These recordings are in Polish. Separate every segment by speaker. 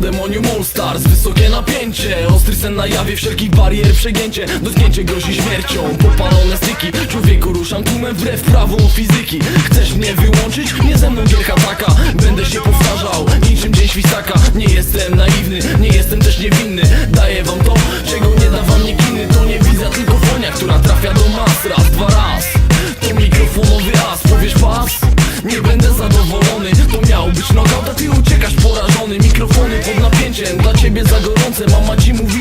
Speaker 1: pandemonium All Stars Wysokie napięcie, ostry sen na jawie Wszelkich barier przegięcie, dotknięcie grozi śmiercią Popalone styki, człowieku ruszam tłumem Wbrew prawu fizyki. Chcesz mnie wyłączyć? Nie ze mną gierka taka. Będę się powtarzał, niczym dzień świstaka. Nie jestem naiwny, nie jestem też niewinny. Daję wam to, czego nie da wam dla ciebie za gorące Mama ci mówiła,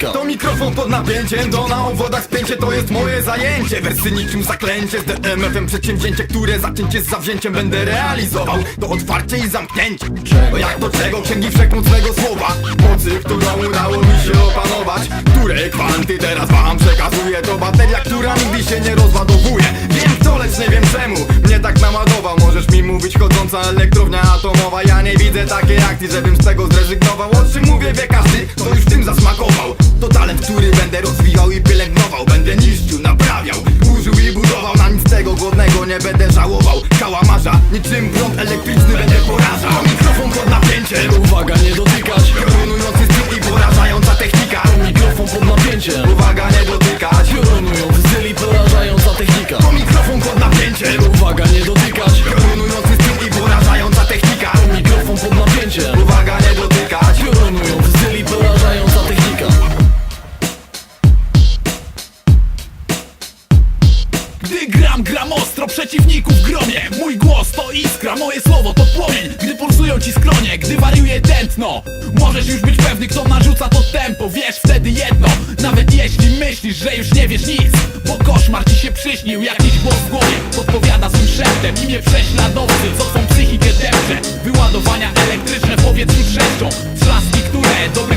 Speaker 1: To
Speaker 2: mikrofon pod napięciem, do na obwodach spięcie To jest moje zajęcie, wersy niczym zaklęcie Z DMF-em przedsięwzięcie, które zacięcie z zawzięciem Będę realizował, to otwarcie i zamknięcie. No jak to czego, księgi wszechmocnego słowa. Mocy, którą udało mi się opanować. Które kwanty teraz wam przekazuję? To bateria, która nigdy się nie rozładowuje. Wiem to, lecz nie wiem czemu. Mnie tak naładował, możesz mi mówić chodząca elektrownia atomowa. Ja nie widzę takiej akcji, żebym z tego zrezygnował. O czym mówię wie każdy, kto już w tym zasmakował Kałamarza, niczym prąd elektryczny będę porażał. Mikrofon pod napięciem
Speaker 1: Uwaga, nie dotykać.
Speaker 2: Piorunujący styl i porażająca technika.
Speaker 1: Mikrofon pod napięciem
Speaker 2: Uwaga, nie dotykać
Speaker 3: moje słowo to płomień. Gdy pulsują ci skronie, gdy wariuje tętno. Możesz już być pewny, kto narzuca to tempo. Wiesz wtedy jedno, nawet jeśli myślisz, że już nie wiesz nic. Bo koszmar ci się przyśnił, jakiś głos w głowie Podpowiada swym szeptem. Imię prześladowcy Co twą psychikę depcze. Wyładowania elektryczne w powietrzu trzeszczą Trzaski, które dobrych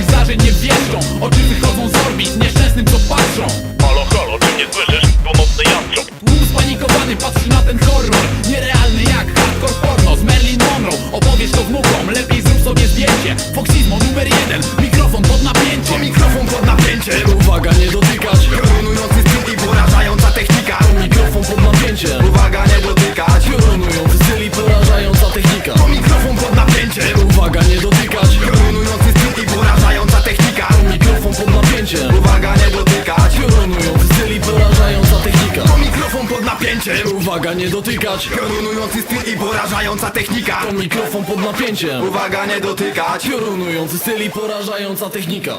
Speaker 1: nie dotykać.
Speaker 2: Piorunujący styl i porażająca technika.
Speaker 1: To mikrofon pod napięciem.
Speaker 2: Uwaga, nie dotykać.
Speaker 1: Piorunujący styl i porażająca technika